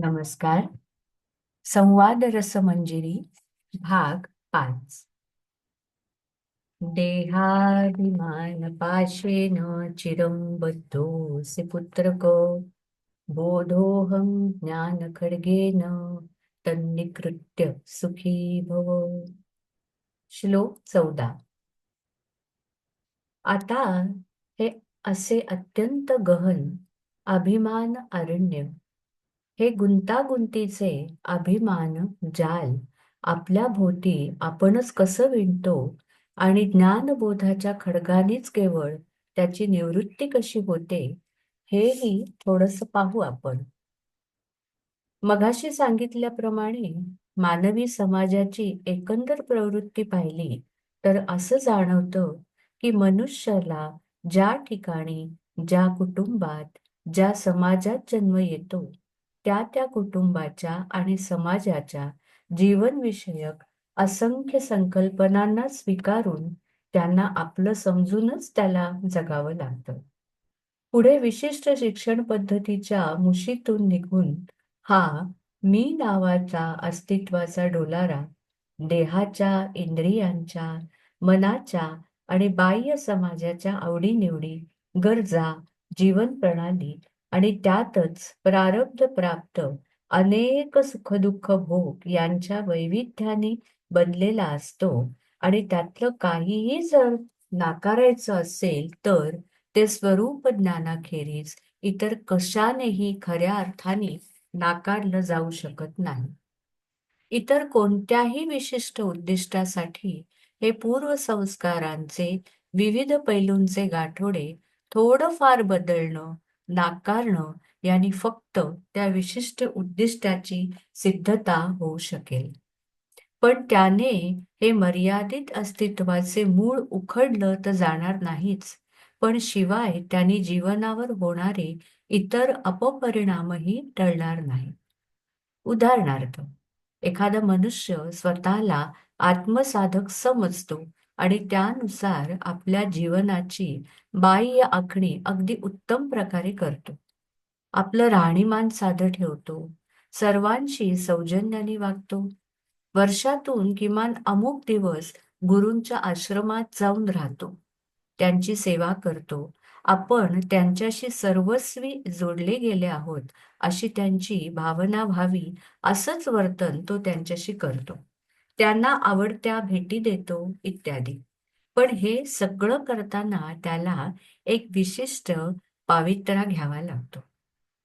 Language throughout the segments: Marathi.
नमस्कार. संवाद रसमंजिरी भाग पाच. देहाभिमान पाशेन चिरं बद्धोऽसि पुत्रक बोधोऽहं ज्ञान खड्गेन तन्निकृत्य सुखी भव। श्लोक चौदा. आता हे असे अत्यंत गहन अभिमान अरण्य हे गुंतागुंतीचे अभिमान जाल. आपल्या भोवती आपणच कसं विणतो? आणि ज्ञानबोधाच्या खडगानेच केवळ त्याची निवृत्ती कशी होते? हेही थोडस पाहू आपण. मघाशी सांगितल्याप्रमाणे मानवी समाजाची एकंदर प्रवृत्ती पाहिली तर असं जाणवतं की मनुष्याला ज्या ठिकाणी ज्या कुटुंबात ज्या समाजात जन्म येतो त्या त्या कुटुंबाच्या आणि समाजाच्या जीवनविषयक असंख्य संकल्पनांना स्वीकारून त्यांना आपलं समजूनच त्याला जगावं लागतं. पुढे विशिष्ट शिक्षण पद्धतीच्या मुशीतून निघून हा मी नावाचा अस्तित्वाचा डोलारा देहाच्या इंद्रियांच्या मनाच्या आणि बाह्य समाजाच्या आवडीनिवडी गरजा जीवन प्रणाली आणि त्यातच प्रारब्ध प्राप्त अनेक सुखदुःख भोग यांच्या वैविध्याने बनलेला असतो. आणि त्यातलं काहीही जर नाकारायचं असेल तर ते स्वरूप ज्ञानाखेरीज इतर कशानेही खऱ्या अर्थाने नाकारलं जाऊ शकत नाही. इतर कोणत्याही विशिष्ट उद्दिष्टासाठी हे पूर्वसंस्कारांचे विविध पैलूंचे गाठोडे थोडंफार बदलणं नाकारणं यांनी फक्त त्या विशिष्ट उद्दिष्टाची सिद्धता होऊ शकेल. पण त्याने हे मर्यादित अस्तित्वाचे मूळ उखडलं तर जाणार नाहीच. पण शिवाय त्यांनी जीवनावर होणारे इतर अपपरिणामही टळणार नाही. उदाहरणार्थ एखादा मनुष्य स्वतःला आत्मसाधक समजतो आणि त्यानुसार आपल्या जीवनाची बाह्य आखणी अगदी उत्तम प्रकारे करतो. आपलं राहणीमान साधं ठेवतो. सर्वांशी सौजन्याने वागतो. वर्षातून किमान अमुक दिवस गुरूंच्या आश्रमात जाऊन राहतो. त्यांची सेवा करतो. आपण त्यांच्याशी सर्वस्वी जोडले गेले आहोत अशी त्यांची भावना व्हावी असंच वर्तन तो त्यांच्याशी करतो. त्यांना आवडत्या भेटी देतो इत्यादी. पण हे सगळं करताना त्याला एक विशिष्ट पावित्रा घ्यावा लागतो.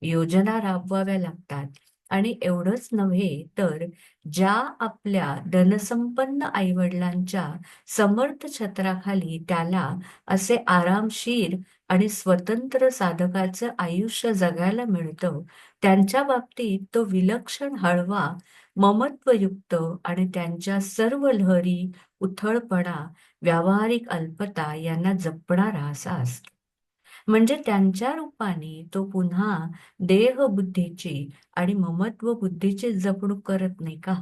योजना राबवाव्या लागतात. आणि एवढंच नव्हे तर ज्या आपल्या धनसंपन्न आईवडिलांच्या समर्थ छत्राखाली त्याला असे आरामशीर आणि स्वतंत्र साधकाचं आयुष्य जगायला मिळतं त्यांच्या बाबतीत तो विलक्षण हळवा ममत्वयुक्त आणि त्यांच्या सर्व लहरी उथळपणा व्यावहारिक अल्पता यांना जपणारा असा असतो. म्हणजे त्यांच्या रूपाने तो पुन्हा देह बुद्धीची आणि ममत्व बुद्धीची जपणूक करत नाही का?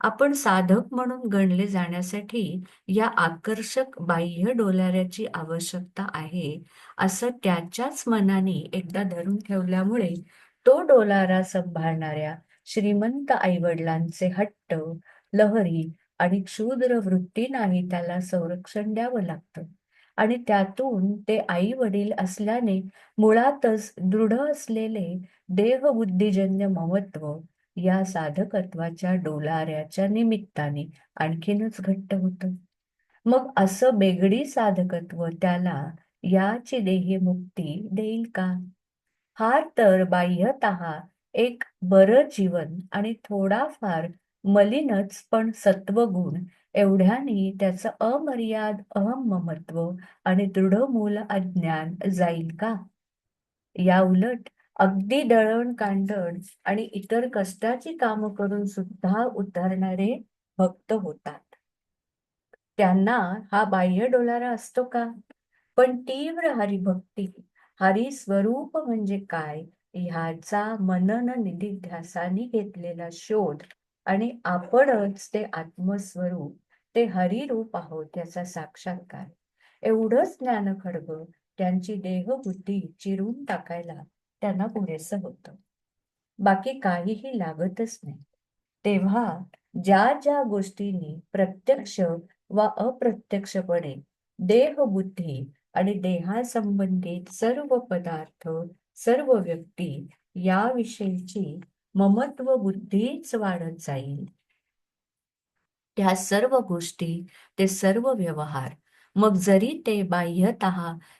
आपण साधक म्हणून गणले जाण्यासाठी या आकर्षक बाह्य डोलाऱ्याची आवश्यकता आहे असं त्याच्याच मनाने एकदा धरून ठेवल्यामुळे तो डोलारा सांभाळणाऱ्या श्रीमंत आईवडिलांचे हट्ट लहरी आणि क्षुद्र वृत्तीनाही त्याला संरक्षण द्यावं लागतं. आणि त्यातून ते आई वडील असल्याने मुळातच दृढ असलेले देहबुद्धिजन्य ममत्व या साधकत्वाच्या डोलाऱ्याच्या निमित्ताने आणखीनच घट्ट होत. मग असं बेगडी साधकत्व त्याला याची देही मुक्ती देईल का? हा तर बाह्यत एक बरं जीवन आणि थोडाफार मलिनच पण सत्वगुण एवढ्याने त्याचं अमर्याद अहममत्व आणि दृढ मूल अज्ञान जाईल का? या उलट अगदी दळण कांडण आणि इतर कष्टाची कामं करून सुद्धा उतरणारे भक्त होतात. त्यांना हा बाह्य डोलारा असतो का? पण तीव्र हरिभक्ती हरी स्वरूप म्हणजे काय? ह्याचा मनन निधिध्यासाने घेतलेला शोध आणि आपणच ते आत्मस्वरूप ते हरिरूप आहोत याचा साक्षात्कार. एवढंच ज्ञान खडग त्यांची देहबुद्धी चिरून टाकायला त्यांना पुरेसं होतं. बाकी काहीही लागतच नाही. तेव्हा ज्या ज्या गोष्टींनी प्रत्यक्ष व अप्रत्यक्षपणे देहबुद्धी आणि देहासंबंधित सर्व पदार्थ सर्व व्यक्ती याविषयीची ममत्व बुद्धीच वाढत जाईल. त्या सर्व गोष्टी ते सर्व व्यवहार मग जरी ते बाह्यत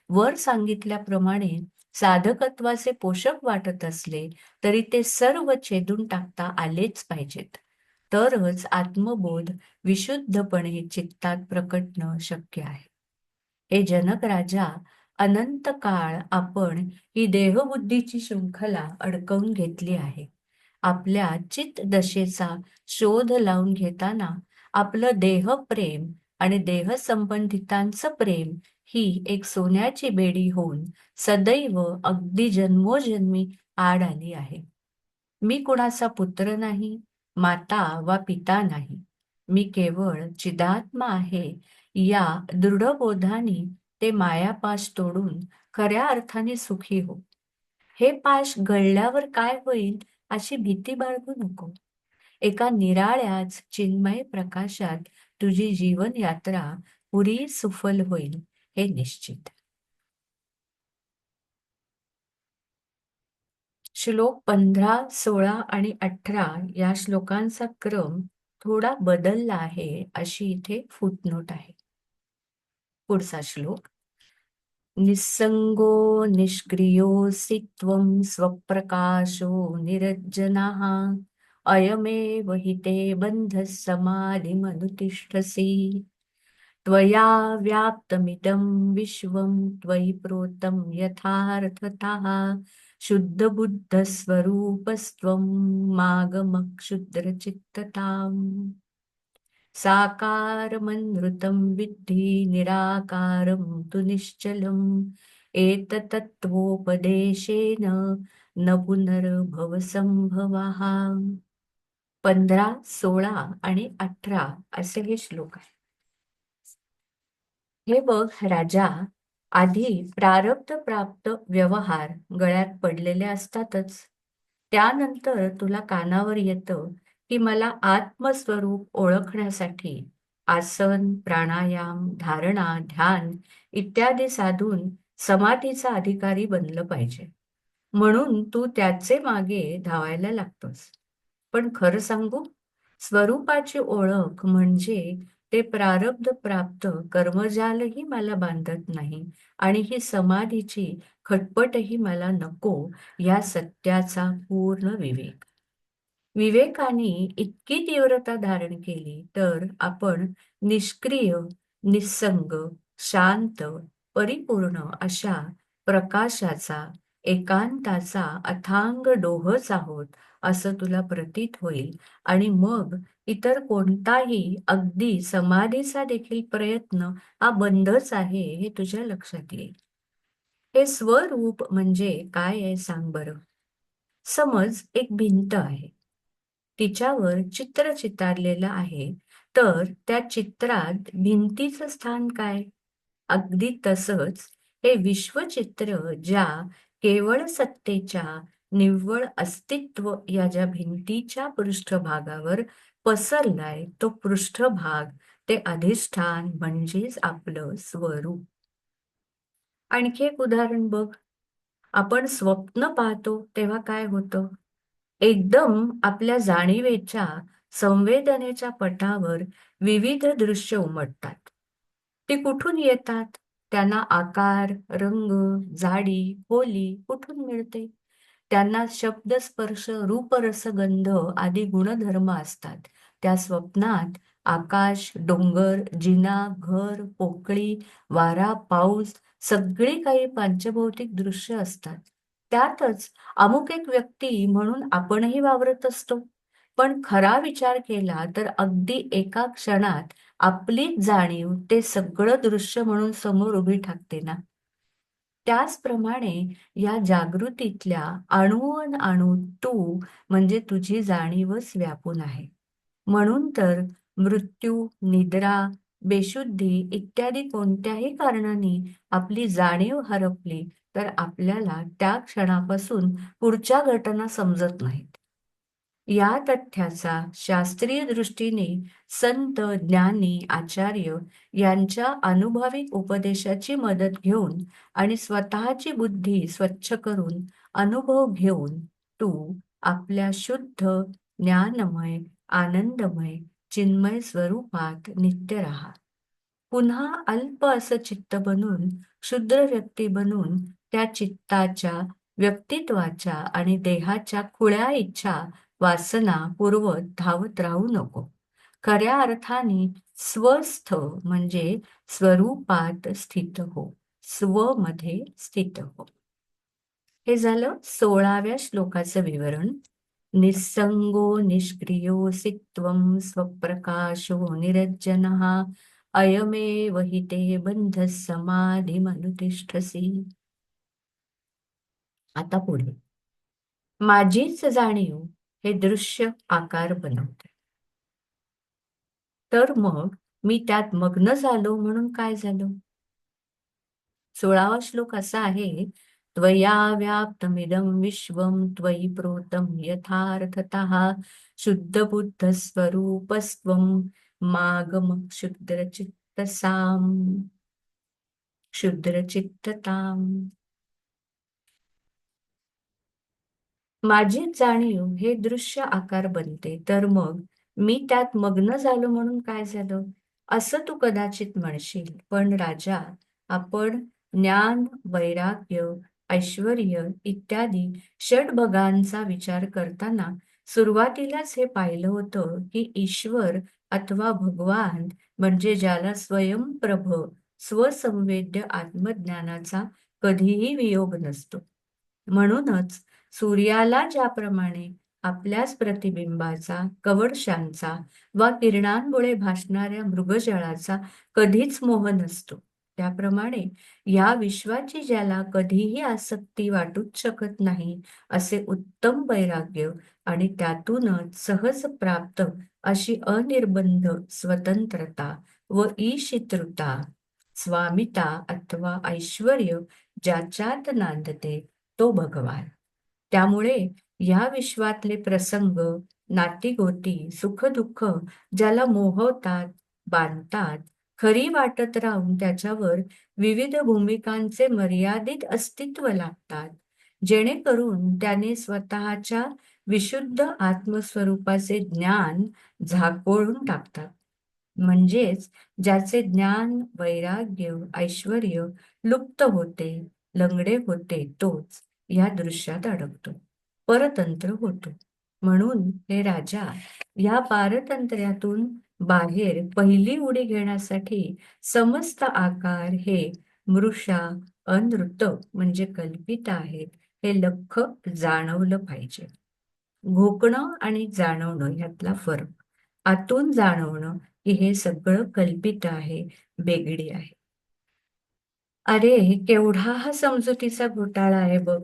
वर सांगितल्याप्रमाणे साधकत्वाचे पोषक वाटत असले तरी ते सर्व छेदून टाकता आलेच पाहिजेत. तरच आत्मबोध विशुद्धपणे चित्तात प्रकटणं शक्य आहे. हे जनक राजा अनंत काळ आपण ही देहबुद्धीची शृंखला अडकवून घेतली आहे. आपल्या चित दशेचा शोध लावून घेताना आपलं देहप्रेम आणि देह संबंधितांचं प्रेम ही एक सोन्याची बेडी होऊन सदैव अगदी जन्मोजन्मी आड आली आहे. मी कुणाचा पुत्र नाही माता वा पिता नाही. मी केवळ चिदात्मा आहे. या दृढबोधाने ते मायापाश तोडून खऱ्या अर्थाने सुखी हो. हे पाश गळल्यावर काय होईल अशी भीती बाळगू नको. एका निराळ्याच चिन्मय प्रकाशात तुझी जीवन यात्रा पुरी सुफल होईल हे निश्चित. श्लोक पंधरा सोळा आणि अठरा या श्लोकांचा क्रम थोडा बदलला आहे अशी इथे फुटनोट आहे. पुढचा श्लोक. निसंगो निष्क्रियोऽसि त्वं स्वप्रकाशो निरज्जनः। अयमेव हि ते बन्धसमाधिमनुतिष्ठसि त्वया व्याप्तमिदं विश्वं त्वयि प्रोतं यथार्थतः। शुद्धबुद्धस्वरूपस्त्वं मागमक्षुद्रचित्तताम्। साकारमनृतं विद्धि निराकारं तु निश्चलम्। एततत्त्वोपदेशेन न पुनर्भवसंभवः पंधरा सोळा आणि अठरा असे हे श्लोक आहे हे बघ राजा आधी प्रारब्ध प्राप्त व्यवहार गळ्यात पडलेले असतातच. त्यानंतर तुला कानावर येतं की मला आत्मस्वरूप ओळखण्यासाठी आसन प्राणायाम धारणा ध्यान इत्यादी साधून समाधीचा अधिकारी बनलं पाहिजे. म्हणून तू त्याचे मागे धावायला लागतोस. पण खरं सांगू स्वरूपाची ओळख म्हणजे ते प्रारब्ध प्राप्त कर्मजालही मला बांधत नाही आणि ही समाधीची खटपटही मला नको या सत्याचा पूर्ण विवेक. विवेकाने इतकी तीव्रता धारण केली तर आपण निष्क्रिय निसंग शांत परिपूर्ण अशा प्रकाशाचा एकांताचा अथांग डोहच आहोत असं तुला प्रतीत होईल. आणि मग इतर कोणताही अगदी समाधीचा देखील प्रयत्न हा बंदच आहे हे तुझ्या लक्षात येईल. हे स्वरूप म्हणजे काय आहे सांग बरं? समज एक भिंत आहे. तिच्यावर चित्र चितारलेलं आहे. तर त्या चित्रात भिंतीचं स्थान काय? अगदी तसंच हे विश्वचित्र ज्या केवळ सत्तेच्या निव्वळ अस्तित्व या ज्या भिंतीच्या पृष्ठभागावर पसरलाय तो पृष्ठभाग ते अधिष्ठान म्हणजेच आपलं स्वरूप. आणखी एक उदाहरण बघ. आपण स्वप्न पाहतो तेव्हा काय होतं? एकदम आपल्या जाणीवेच्या संवेदनेच्या पटावर विविध दृश्य उमटतात. ती कुठून येतात? त्यांना आकार रंग जाडी होली कुठून मिळते? त्यांना शब्द स्पर्श रूप रसगंध आदी गुणधर्म असतात. त्या स्वप्नात आकाश डोंगर जिना घर पोकळी वारा पाऊस सगळी काही पंचभौतिक दृश्य असतात. त्यातच अमुक एक व्यक्ती म्हणून आपणही वावरत असतो. पण खरा विचार केला तर अगदी एका क्षणात आपलीच जाणीव ते सगळं दृश्य म्हणून समोर उभी ठाकते ना. त्याचप्रमाणे या जागृतीतल्या अणुवन अणू तू म्हणजे तुझी जाणीवच व्यापून आहे. म्हणून तर मृत्यू निद्रा बेशुद्धी इत्यादी कोणत्याही कारणाने आपली जाणीव हरपली तर आपल्याला त्या क्षणापासून पुढच्या घटना समजत नाहीत. या तथ्याचा शास्त्रीय दृष्टीने संत ज्ञानी आचार्य यांच्या अनुभविक उपदेशाची मदत घेऊन आणि स्वतःची बुद्धी स्वच्छ करून अनुभव घेऊन तू आपल्या शुद्ध ज्ञानमय आनंदमय चिन्मय स्वरूपात नित्य राहा. पुन्हा अल्प असं चित्त बनून शुद्र व्यक्ती बनून त्या चित्ताच्या व्यक्तित्वाच्या आणि देहाच्या खुळ्या इच्छा वासना पूर्वत धावत राहू नको. खऱ्या अर्थाने स्वस्थ म्हणजे स्वरूपात स्थित हो स्वमध्ये स्थित हो. हे झालं सोळाव्या श्लोकाचं विवरण. निसंगो निष्क्रियो सित्वं स्वप्रकाशो निरज्जनः। अयमेव हि ते बंध समाधीमनुतिष्ठसी। आता पुढे। माझीच जाणीव हे दृश्य आकार बनवते। तर मग मी त्यात मग्न झालो म्हणून काय झालो? सोळावा श्लोक असा आहे त्वया व्याप्तमिदं विश्वं त्वयि प्रोतं यथार्थतः शुद्धबुद्धस्वरूपस्त्वं मागम क्षुद्रचित्तसाम् क्षुद्रचित्तताम् माझी जाणीव हे दृश्य आकार बनते तर मग मी त्यात मग्न झालो म्हणून काय झालं? असं तू कदाचित म्हणशील पण राजा आपण ज्ञान वैराग्य ऐश्वर इत्यादी षडभगांचा विचार करताना सुरुवातीलाच हे पाहिलं होतं की ईश्वर अथवा भगवान म्हणजे ज्याला स्वयंप्रभ स्वसंवेद्य आत्मज्ञानाचा कधीही वियोग नसतो. म्हणूनच सूर्याला ज्याप्रमाणे आपल्याच प्रतिबिंबाचा कवडशांचा वा किरणांमुळे भासणाऱ्या मृगजळाचा कधीच मोह नसतो. त्याप्रमाणे या विश्वाची ज्याला कधीही आसक्ती वाटूच शकत नाही असे उत्तम वैराग्य आणि त्यातूनच सहज प्राप्त अशी अनिर्बंध स्वतंत्रता व ईशित्रुता स्वामिता अथवा ऐश्वर ज्याच्यात नांदते तो भगवान. त्यामुळे या विश्वातले प्रसंग नातीगोती सुखदुःख ज्याला मोहवतात बांधतात खरी वाटत राहून त्याच्यावर विविध भूमिकांचे मर्यादित अस्तित्व लागतात. जेणेकरून त्याने स्वतःच्या विशुद्ध आत्मस्वरूपाचे ज्ञान झाकोळून टाकतात. म्हणजेच ज्याचे ज्ञान वैराग्य ऐश्वर लुप्त होते लंगडे होते तोच या दृश्यात अडकतो. परतंत्र होतो. म्हणून हे राजा या पारतंत्र्यातून बाहेर पहिली उडी घेण्यासाठी समस्त आकार हे मृषा अनृत म्हणजे कल्पित आहेत. हे लख जाणवलं पाहिजे. घोकणं आणि जाणवणं यातला फरक. आतून जाणवणं की हे सगळं कल्पित आहे बेगडी आहे. अरे केवढा हा समजुतीचा घोटाळा आहे बघ.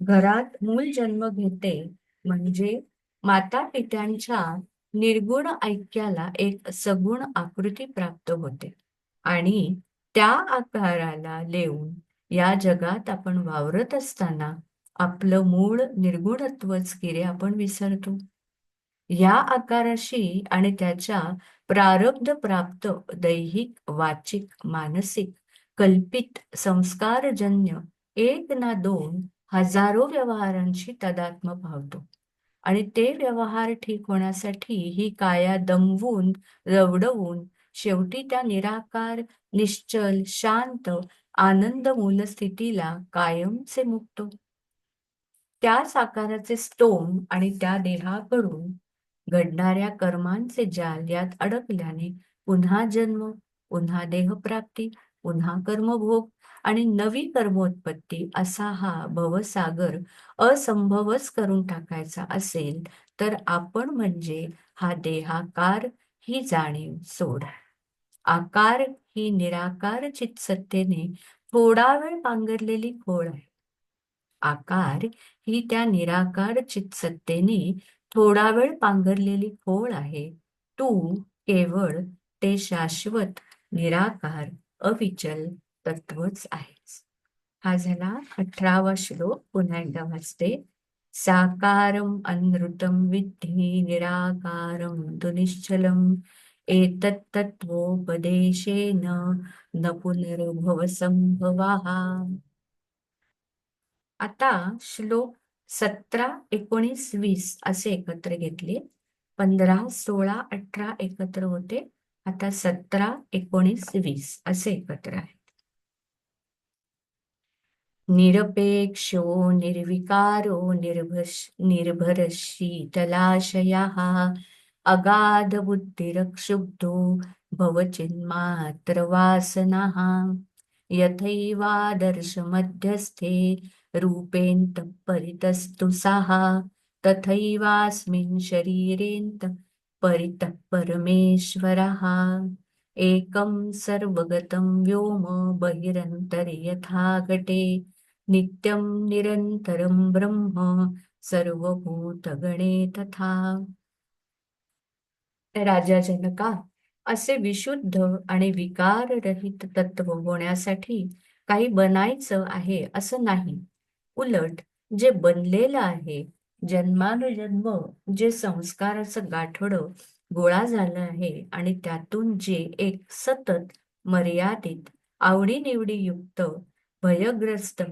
घरात मूल जन्म घेते म्हणजे माता पित्यांच्या निर्गुण ऐक्याला एक सगुण आकृती प्राप्त होते. आणि त्या आकाराला लेऊन या जगात आपण वावरत असताना आपलं मूळ निर्गुणत्वच किरे आपण विसरतो. या आकाराशी आणि त्याच्या प्रारब्ध प्राप्त दैहिक वाचिक मानसिक कल्पित संस्कारजन्य एक ना दोन हजारो व्यवहारांशी तदात्म पावतो. आणि ते व्यवहार ठीक होण्यासाठी ही काया दमवून रवडवून शेवटी त्या निराकार निश्चल शांत आनंद मूलस्थितीला कायमचे मुक्तो. त्याच आकाराचे स्तोम आणि त्या देहाकडून घडणाऱ्या कर्मांचे जाल यात अडकल्याने पुन्हा जन्म पुन्हा देहप्राप्ती पुन्हा कर्मभोग आणि नवी कर्मोत्पत्ती असा हा भवसागर असंभवच करून टाकायचा असेल तर आपण म्हणजे हा देहाकार ही जाणीव सोड. आकार ही निराकार चितसत्तेने थोडा वेळ पांगरलेली खोळ आहे. आकार ही त्या निराकार चितसत्तेने थोडा वेळ पांघरलेली खोळ आहे. तू केवळ ते शाश्वत निराकार अविचल तत्वच आहेच. हा झाला अठरावा श्लोक पुन्हा एकदा वाचते. साकारं अनृतम विद्धी निराकारं दुनिश्चलम एतत्तत्वोपदेशेन न पुनर्भवसंभवाः आता श्लोक सतरा एकोणीस वीस असे एकत्र घेतले. पंधरा सोळा अठरा एकत्र होते. आता सतरा एकोणीस वीस असे एकत्र आहे. निरपेक्षो निर्विकारो निर्भश निर्भरशीतलाशयः अगाधबुद्धिरक्षुब्धो भवचिन्मात्रवासनः। यथैवादर्शमध्यस्थे रूपेऽन्तः परितस्तु सः तथैवास्मिन् शरीरेऽन्तः परितः परमेश्वरः। एकं सर्वगतं व्योम बहिरन्तर्यथा घटे। नित्यं निरन्तरं ब्रह्म सर्वभूतगणे तथा। राजा जनका असे विशुद्ध आणि विकाररहित तत्व होण्यासाठी काही बनायचं आहे असं नाही. उलट जे बनलेलं आहे जन्मानुजन्म जे संस्काराचं गाठोडं गोळा झालं आहे आणि त्यातून जे एक सतत मर्यादित आवडीनिवडी युक्त भयग्रस्त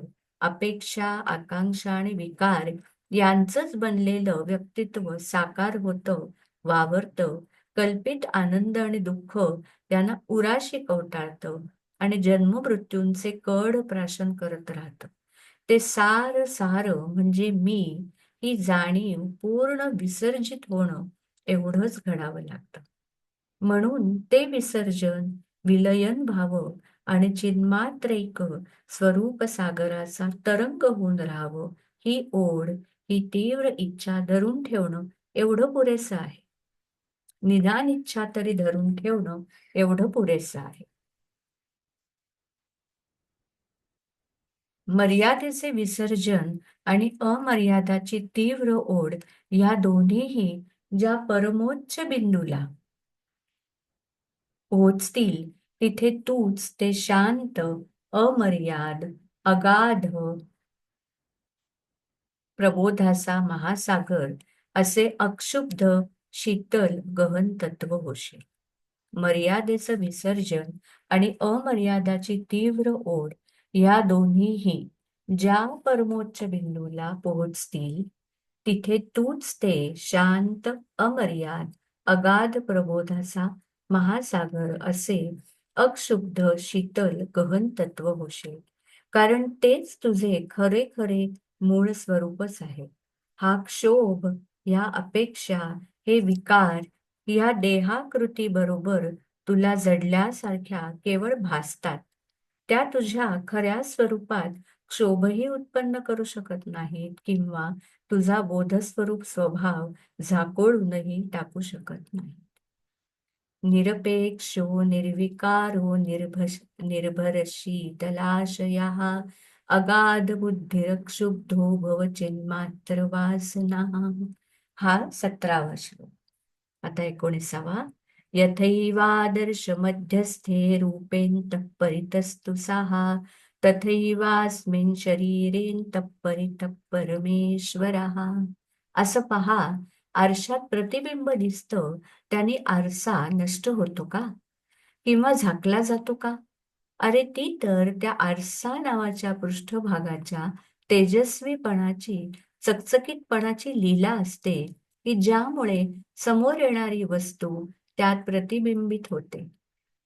अपेक्षा आकांक्षा आणि विकार यांचंच बनलेलं व्यक्तित्व साकार होतं वावरतं कल्पित आनंद आणि दुःख त्यांना उराशी कवटाळतं आणि जन्ममृत्यूंचे कड प्राशन करत राहतं. ते सार सार म्हणजे मी ही जाणीव पूर्ण विसर्जित होणं एवढंच घडावं लागतं. म्हणून ते विसर्जन विलयन भाव आणि चिन्मात्रैक स्वरूप सागराचा तरंग होऊन राहावं ही ओढ ही तीव्र इच्छा धरून ठेवणं एवढं पुरेसं आहे. निदान इच्छा तरी धरून ठेवणं एवढं पुरेसं आहे. मर्यादेचे विसर्जन आणि अमर्यादाची तीव्र ओढ या दोन्हीही ज्या परमोच्च बिंदूला. पोहोचतील तिथे तूच ते शांत अमर्याद अगाध प्रबोधाचा महासागर असे अक्षुब्ध शीतल गहन तत्व होशील मर्यादेचं विसर्जन आणि अमर्यादाची तीव्र ओढ या दोन्हीही ज्या परमोच्च बिंदूला पोहोचतील तिथे तूच ते शांत अमर्याद अगाध प्रबोधाचा महासागर असे अक्षुब्ध शीतल गहन तत्व होशील कारण तेच तुझे खरे खरे मूळ स्वरूपच आहे. हा क्षोभ या अपेक्षा हे विकार या देहाकृती बरोबर तुला जडल्यासारख्या केवळ भासतात. त्या तुझ्या खऱ्या स्वरूपात क्षोभही उत्पन्न करू शकत नाहीत किंवा तुझा बोधस्वरूप स्वभाव झाकोळूनही टाकू शकत नाही निरपेक्षो निर्विकारो निर्भश निर्भरशीतलाशया अगाध बुद्धिरक्षुब्धो भवचिन्मात्र वासना. हा सतरावा श्लोक. आता एकोणीसावा. यथैवादर्श मध्यस्थे रूपेन परितस्तु साहा तथैवास्मिन शरीरेन तत्परित परमेश्वरः असं पहा आरशात प्रतिबिंब दिसतं त्याने आरसा नष्ट होतो का? किंवा झाकला जातो का? अरे ती तर त्या आरसा नावाच्या पृष्ठभागाच्या तेजस्वीपणाची चकचकीतपणाची लीला असते की ज्यामुळे समोर येणारी वस्तू त्यात प्रतिबिंबित होते.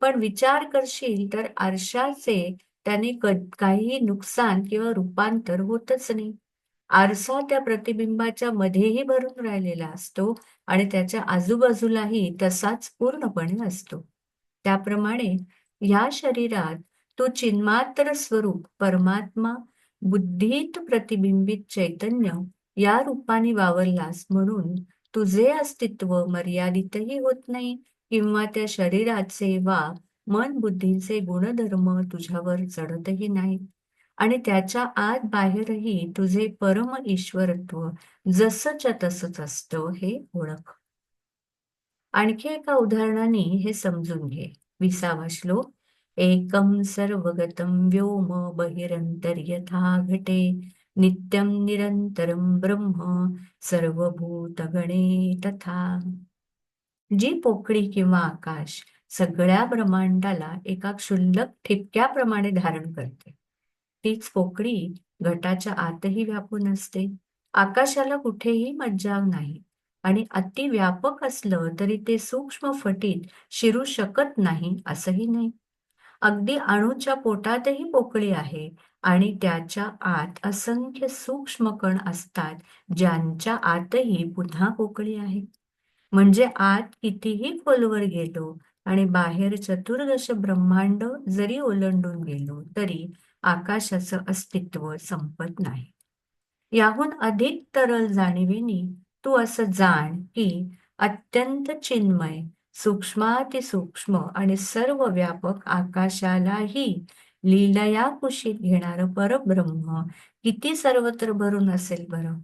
पण विचार करशील तर आरशाचे त्याने काहीही नुकसान किंवा रूपांतर होतच नाही. आरसा त्या प्रतिबिंबाच्या मध्येही भरून राहिलेला असतो आणि त्याच्या आजूबाजूलाही तसाच पूर्णपणे असतो. त्याप्रमाणे या शरीरात तो चिन्मात्र स्वरूप परमात्मा बुद्धीत प्रतिबिंबित चैतन्य या रूपाने वावरलास म्हणून तुझे अस्तित्व मर्यादितही होत नाही किंवा त्या शरीराचे वा मन बुद्धीचे गुणधर्म तुझ्यावर चढतही नाहीत. आणि त्याच्या आत बाहेरही तुझे परम ईश्वरत्व जसंच्या तसंच असतं हे ओळख. आणखी एका उदाहरणाने हे समजून घे. विसावा श्लोक एकम सर्वगतम व्योम बहिरंतर्यथा घटे नित्यम निरंतरम ब्रह्म सर्वभूतगणे तथा. जी पोकळी किंवा आकाश सगळ्या ब्रह्मांडाला एका क्षुल्लक ठिपक्याप्रमाणे धारण करते. तीच पोकळी घटाच्या आतही व्यापून असते. आकाशाला कुठेही मज्जाव नाही. आणि अति व्यापक असलं तरी ते सूक्ष्म फटीत शिरू शकत नाही असंही नाही. अगदी अणूच्या पोटातही पोकळी आहे आणि त्याच्या आत असंख्य सूक्ष्म कण असतात ज्यांच्या आतही पुन्हा पोकळी आहे. म्हणजे आत कितीही खोलवर गेलो आणि बाहेर चतुर्दश ब्रह्मांड जरी ओलांडून गेलो तरी आकाशाचं अस्तित्व संपत नाही. याहून अधिक तरल जाणीवेनी तू असं जाण की अत्यंत चिन्मय सूक्ष्मातिसूक्ष्म आणि सर्व व्यापक आकाशालाही लीलया कुशीत घेणारं परब्रह्म किती सर्वत्र भरून असेल बरं?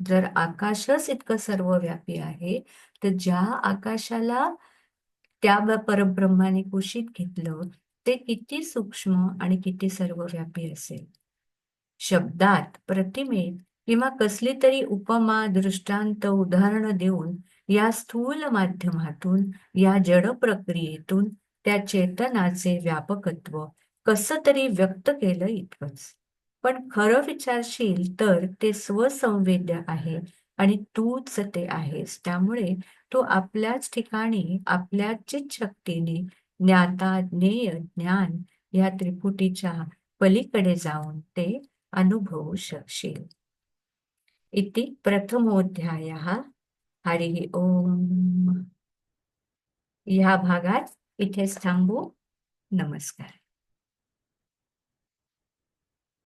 जर आकाशच इतकं सर्वव्यापी आहे तर ज्या आकाशाला त्या परब्रह्माने कुशीत घेतलं ते किती सूक्ष्म आणि किती सर्वव्यापी असेल? शब्दात प्रतिमेत किंवा कसली तरी उपमा दृष्टांत उदाहरण देऊन या स्थूल माध्यमातून या जड प्रक्रियेतून त्या चेतनाचे व्यापकत्व कसं तरी व्यक्त केलं इतकंच. पण खरं विचारशील तर ते स्वसंवेद्य आहे आणि तूच ते आहेस. त्यामुळे तो आपल्याच ठिकाणी आपल्याच शक्तीने ज्ञाता ज्ञेय ज्ञान या त्रिपुटीच्या पलीकडे जाऊन ते अनुभवू शकशील. इति प्रथमोध्याय. हरि ओम. ह्या भागात इथेच थांबू. नमस्कार.